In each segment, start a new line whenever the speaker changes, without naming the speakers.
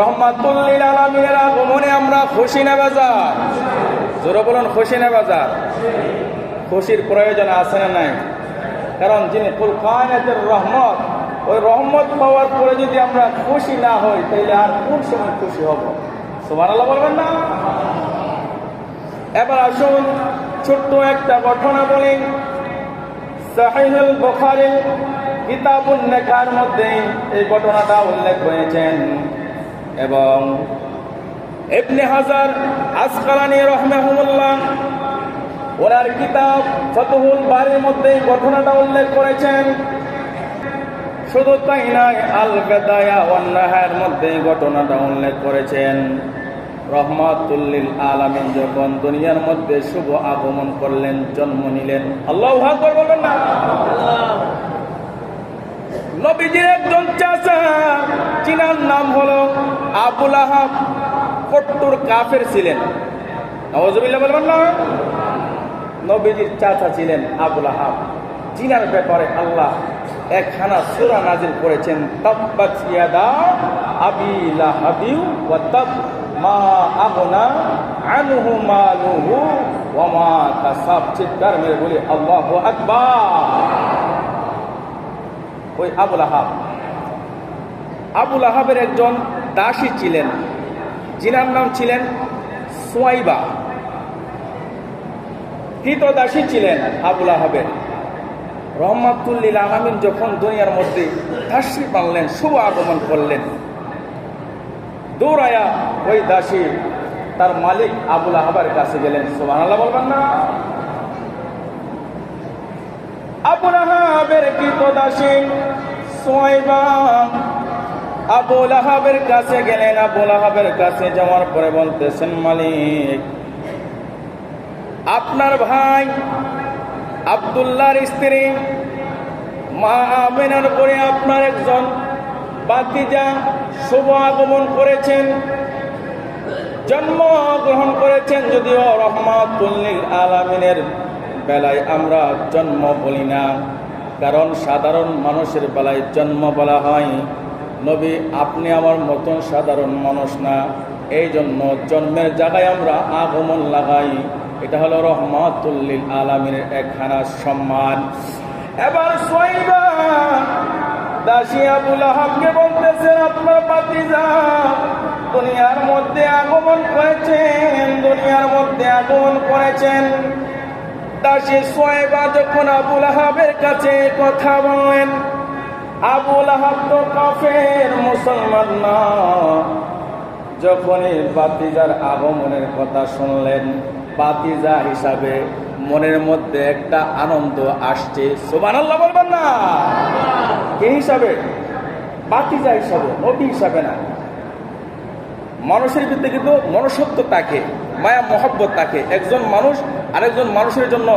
রহমাতুল্লিল আলমিনের আগমনে আমরা খুশি না বাজার? জোরে বলুন, খুশি না বাজার? খুশির প্রয়োজন আছে না নাই? কারণ যিনি ফুল কায়নাতের রহমত, ওই রহমত পাওয়ার পরে যদি আমরা খুশি না হই তাহলে আর কোন সময় খুশি হব? সুমান আল্লাহ বলবেন না? এবার আসুন, ছোট্ট একটা ঘটনা বলি। সাহিহুল বুখারী কিতাবুন নেকার মধ্যে এই ঘটনাটা উল্লেখ হয়েছেন। এবং ইবনে হাজার আসকালানি রহমাহুল্লাহ, ওনার কিতাব ফতহুল বাড়ির মধ্যে ঘটনাটা উল্লেখ করেছেন। শুধু তাই নয় আল বেদায়া ওয়ান্নাহার মধ্যে ঘটনাটা উল্লেখ করেছেন। রহমাতুল্লিল আলামিন যখন দুনিয়ার মধ্যে শুভ আগমন করলেন, জন্ম নিলেন। আল্লাহ বলবেন না? নবীজির একজন চাচা, চিনার নাম হলো আবুল আহাব কট্টুর কাফের ছিলেন। নবীজির চাচা ছিলেন আবুল আহাব। চিনার ব্যাপারে আল্লাহ একখানা সূরা নাজিল করেছেন ইয়াদা আবি মা আগনা আনহু মালুহু ওয়া মা কাসাব চিৎকার মেরে বলি আল্লাহু আকবার। ওই আবুল আহাব। আবুল আহাবের একজন দাসী ছিলেন যিনার নাম ছিলেন সোয়াইবা। কৃত দাসী ছিলেন আবুল আহাবের। রহমাতুল্লিল আলমিন যখন দুনিয়ার মধ্যে দাসী বানলেন শুভ আগমন করলেন, দৌড়ায়া ওই দাসী তার মালিক আবুল আহাবের কাছে গেলেন। সোমান আল্লাহ বলবেন না। আবুল আহাবের কৃত দাসী সোয়াইবা আবুল আহাবের কাছে গেলেন আবুল আহাবের কাছে যাওয়ার পরে বলতেছেন, মালিক, আপনার ভাই আবদুল্লাহর স্ত্রী মা আমিনার পরে আপনার একজন বাতিজা শুভ আগমন করেছেন জন্ম গ্রহণ করেছেন, যদিও রহমাতুল্লিল আলামিনের বেলায় আমরা জন্ম বলি না। কারণ সাধারণ মানুষের বেলায় জন্ম বলা হয়, নবী, আপনি আমার মতন সাধারণ মানুষ না। এই জন্য জন্মের জায়গায় আমরা আগমন লাগাই। এটা হলো রহমাতুল্লিল আলামিনের একখানা সম্মান। এবার দাসী আবুল আহাবকে বলতেছেন, আপনার পাতিজা দুনিয়ার মধ্যে আগমন করেছেন, দুনিয়ার মধ্যে আগমন করেছেন। দাসী সোয়েবা যখন আবুল আহাবের কাছে কথা বলেন, আবুল আহাব তো কাফের, মুসলমান না। যখনই বাতিজার আগমনের কথা শুনলেন, বাতিজা হিসাবে মনের মধ্যে একটা আনন্দ আসছে। সোমান আল্লাহ বলবেন না। কে হিসাবে? বাতিজা হিসাবে, নবী হিসাবে না। মানুষের ভিতরে কিন্তু মনুষ্যত্ব থাকে, মায়া মহব্বত থাকে। একজন মানুষ আরেকজন মানুষের জন্য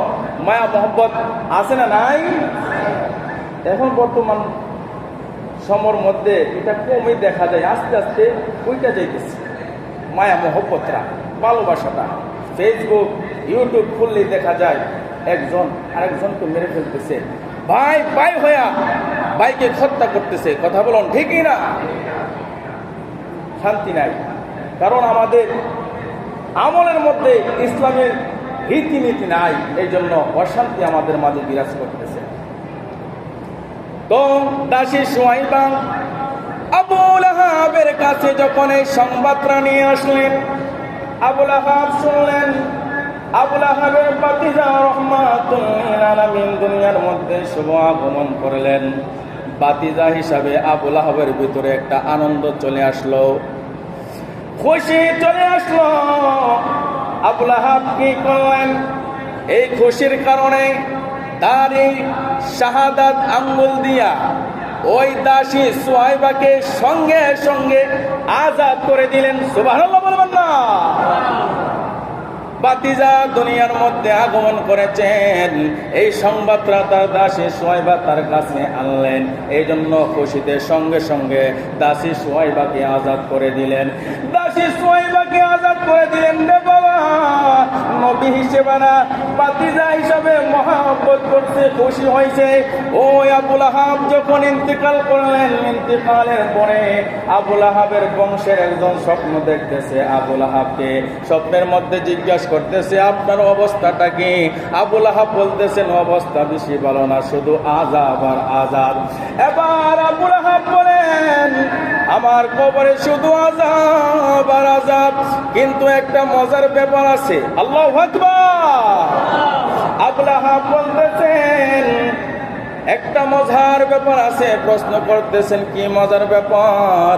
মায়া মহব্বত আছে না নাই? এখন বর্তমান সমর মধ্যে এটা কমই দেখা যায়, আস্তে আস্তে ওইটা যাইতেছে। মায়া মহব্বতরা, ভালোবাসাটা। ফেসবুক ইউটিউব খুললেই দেখা যায় একজন আরেকজনকে মেরে ফেলতেছে। ভাই ভাই হইয়া ভাইকে হত্যা করতেছে। কথা বলুন, ঠিকই না? শান্তি নাই। কারণ আমাদের আমলের মধ্যে ইসলামের রীতিনীতি নাই এই জন্য অশান্তি আমাদের মাঝে বিরাজ করতেছে। তো দাসী সোয়াইবা আবুল আহাবের কাছে যখন এই সংবাদটা নিয়ে আসলেন, আবুল আহাব শুনলেন, আবুল আহাবের বাতিজা রহমাতুল দুনিয়ার মধ্যে শুভ আগমন করলেন। বাতিজা হিসাবে আবুল আহাবের ভিতরে একটা আনন্দ চলে আসলো। খুশি চলে আসলো। আবুল আহাব কি করলেন এই খুশির কারণে তার এই শাহাদাত আঙ্গুল দিয়া ওই দাসী সোয়াইবাকে সঙ্গে সঙ্গে আজাদ করে দিলেন। সুবহানাল্লাহ বলবেন না বাতিজা দুনিয়ার মধ্যে আগমন করেছেন। এই সংবাদটা তার দাসী সোয়াইবা তার কাছে আনলেন। এই জন্য খুশিতে সঙ্গে সঙ্গে দাসী সোয়াইবাকে আজাদ করে দিলেন। দাসী সোয়াইবাকে আজাদ করে দিলেন রে বাবা। নবী হিসেবে না বাতিজা হিসাবে মহাব্বত করছে, খুশি হয়েছে। ওই আবুল আহাব যখন ইন্তেকাল করলেন, ইন্তেকালের পরে আবুল আহাবের বংশের একজন স্বপ্ন দেখতেছে আবুল আহাবকে। স্বপ্নের মধ্যে জিজ্ঞাসা করতেছে, আপনার অবস্থাটা কি? আবুল আহাব বলতেছেন, অবস্থা বেশি ভালো না, শুধু আজাব আর আজাব এবার আবুল আহাব বলেন, আমার কবরে শুধু আজাব আর আজাব কিন্তু একটা মজার ব্যাপার আছে। আল্লাহ আকবার। আবুল আহাব বলতেছেন একটা মজার ব্যাপার আছে, প্রশ্ন করতেছেন, কি মজার ব্যাপার?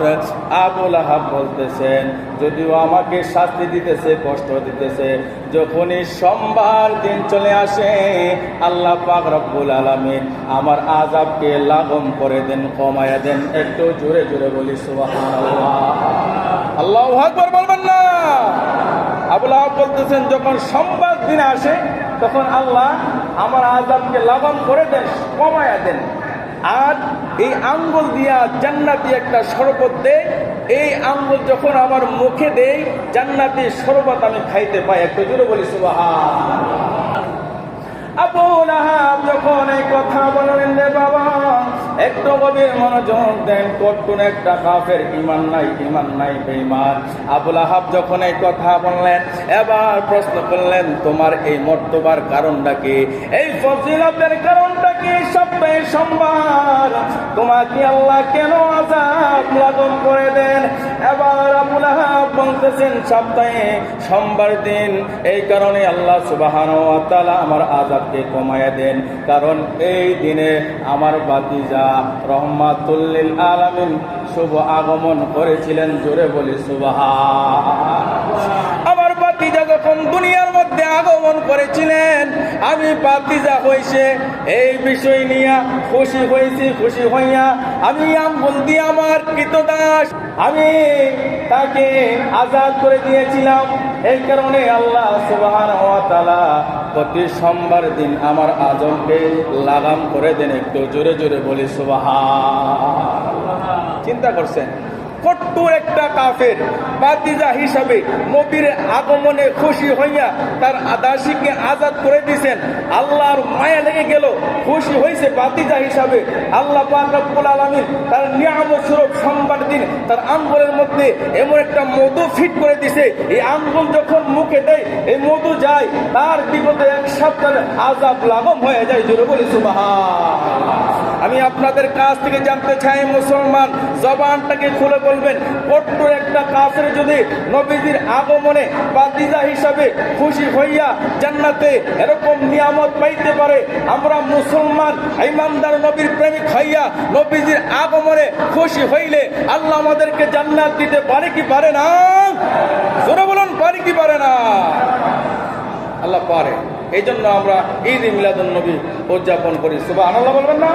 আবুল আহাব বলতেছেন, যদিও আমাকে শাস্তি দিতেছে, কষ্ট দিতেছে, যখনই সোমবার দিন চলে আসে, আল্লাহ পাক রব্বুল আলামিন আমার আজাবকে লাগম করে দেন, কমায়া দেন, একটু জোরে জোরে বলি, সুবহানাল্লাহ। আল্লাহ বলবেন না। আবুল আহাব বলতেছেন, যখন সোমবার দিন আসে, তখন আল্লাহ আমার আজাবকে লাগাম করে দেন, কমায়া দেন। আর এই আঙ্গুল দিয়া জান্নাতি একটা শরবত দেয় এই আঙ্গুল যখন আমার মুখে দেই, জান্নাতি শরবত আমি খাইতে পাই। একটু জোরে বলি সুবাহ একটু গভীর মনোযোগ দেন কটুন একটা কাফের ইমান নাই ইমান নাই, বেঈমান। আবুল আহাব যখন এই কথা বললেন, এবার প্রশ্ন করলেন, তোমার এই মর্তবার কারণটা কি? এই ফজিলতের কারণটা কি? সপ্তাহে সোমবার তোমাকে আল্লাহ কেন আজাব লাগুন করে দেন? এবার আবুল আহাব বলতেছেন, সপ্তাহে সোমবার দিন, এই কারণে আল্লাহ সুবাহান আমার আজাদকে কমায়া দেন। কারণ এই দিনে আমার বাতিজা রহমাতুল্লিল আলামিন শুভ আগমন করেছিলেন, জোরে বলি সুবাহা আমার বাতিজা যখন দুনিয়ার মধ্যে আগমন করেছিলেন, আমি বাতিজা হয়েছে এই বিষয় নিয়ে খুশি হয়েছি খুশি হইয়া আমি আঙ্গুল দিয়ে আমার কৃতদাস, আমি তাকে আজাদ করে দিয়েছিলাম। এই কারণে আল্লাহ সুবাহান প্রতি সোমবার দিন আমার আজমকে লাগাম করে দেন একটু জোরে জোরে বলি সুবাহ চিন্তা করছেন? কট্টুর একটা কাফের বাতিজা হিসাবে নবীর আগমনে খুশি হইয়া তার আদাসীকে আজাদ করে দিয়েছেন আল্লাহর মায়া লেগে গেল, খুশি হয়েছে বাতিজা হিসাবে। আল্লাহ পাক রব্বুল আলামিন তার নিয়ামত স্বরূপ সোমবার দিন, তার আঙ্গুলের মধ্যে এমন একটা মধু ফিট করে দিছে। এই আঙ্গুল যখন মুখে দেয়, এই মধু যায়, তার বিগত এক সপ্তাহে আজাব লাগম হয়ে যায়, জোরে বলি সুবাহা আমি আপনাদের কাছ থেকে জানতে চাই, মুসলমান জবানটাকে খুলে বলবেন। কট্টর একটা কাফের যদি নবীজির আগমনে বাতিজা হিসাবে খুশি হইয়া জান্নাতে এরকম নিয়ামত পাইতে পারে, আমরা মুসলমান, ইমানদার নবীর প্রেমিক হইয়া নবীজির আগমনে খুশি হইলে আল্লাহ আমাদেরকে জান্নাত দিতে পারে কি পারে না? জোরে বলুন, পারে কি পারে না? আল্লাহ পারে। এই জন্য আমরা ঈদ মিলাদুল নবী উদযাপন করি। সুবাহ আল্লাহ বলবেন না?